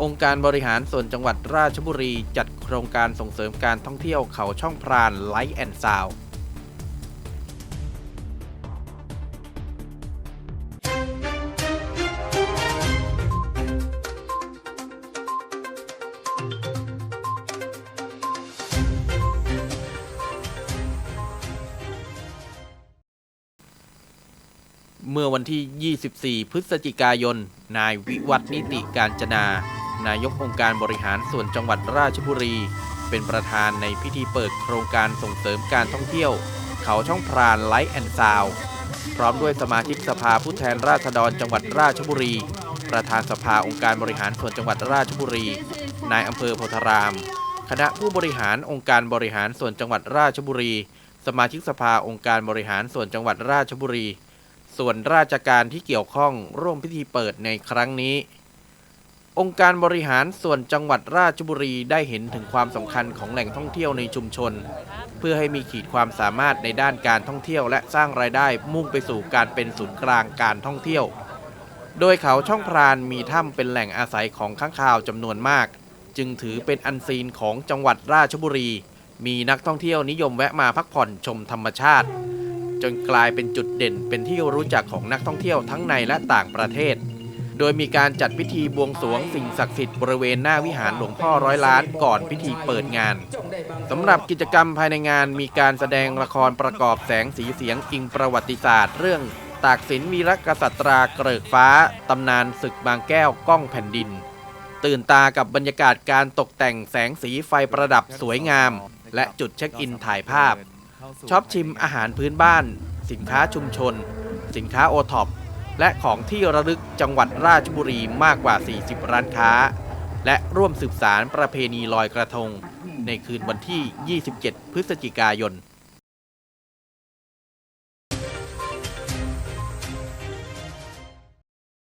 องค์การบริหารส่วนจังหวัดราชบุรี จัดโครงการส่งเสริมการท่องเที่ยวเขาช่องพรานไลท์แอนด์ซาวเมื่อวันที่ 24 พฤศจิกายน นายวิวัฒนิติการจนา นายกองค์การบริหารส่วนจังหวัดราชบุรี เป็นประธานในพิธีเปิดโครงการส่งเสริมการท่องเที่ยว เขาช่องพรานไลท์แอนด์ซาวพร้อมด้วยสมาชิกสภาผู้แทนราษฎรจังหวัดราชบุรี ประธานสภาองค์การบริหารส่วนจังหวัดราชบุรี นายอำเภอโพธาราม คณะผู้บริหารองค์การบริหารส่วนจังหวัดราชบุรี สมาชิกสภาองค์การบริหารส่วนจังหวัดราชบุรี ส่วนราชการที่เกี่ยวข้องร่วมพิธีเปิดในครั้งนี้ องค์การบริหารส่วนจังหวัดราชบุรีได้เห็นถึงความสำคัญของแหล่งท่องเที่ยวในชุมชน เพื่อให้มีขีดความสามารถในด้านการท่องเที่ยวและสร้างรายได้มุ่งไปสู่การเป็นศูนย์กลางการท่องเที่ยว โดยเขาช่องพรานมีถ้ำเป็นแหล่งอาศัยของข้างคาวจำนวนมาก จึงถือเป็นอันซีนของจังหวัดราชบุรี มีนักท่องเที่ยวนิยมแวะมาพักผ่อนชมธรรมชาติ จนกลายเป็นจุดเด่นเป็นที่รู้จักของนักท่องเที่ยวทั้งในและต่างประเทศ โดยมีการจัดพิธีบวงสรวงสิ่งศักดิ์สิทธิ์บริเวณหน้าวิหารหลวงพ่อร้อยล้านก่อนพิธีเปิดงานสำหรับกิจกรรมภายในงานมีการแสดงละครประกอบแสงสีเสียงอิงประวัติศาสตร์ เรื่องตากสินวีรกษัตราเกริกฟ้า ตำนานศึกบางแก้วก้องแผ่นดิน ตื่นตากับบรรยากาศการตกแต่งแสงสีไฟประดับสวยงาม และจุดเช็คอินถ่ายภาพชอบชิมอาหารพื้นบ้าน สินค้าชุมชน สินค้าโอท็อป และของที่ระลึกจังหวัดราชบุรีมากกว่า 40 ร้านค้า และร่วมสืบสารประเพณีลอยกระทง ในคืนวันที่ 27 พฤศจิกายน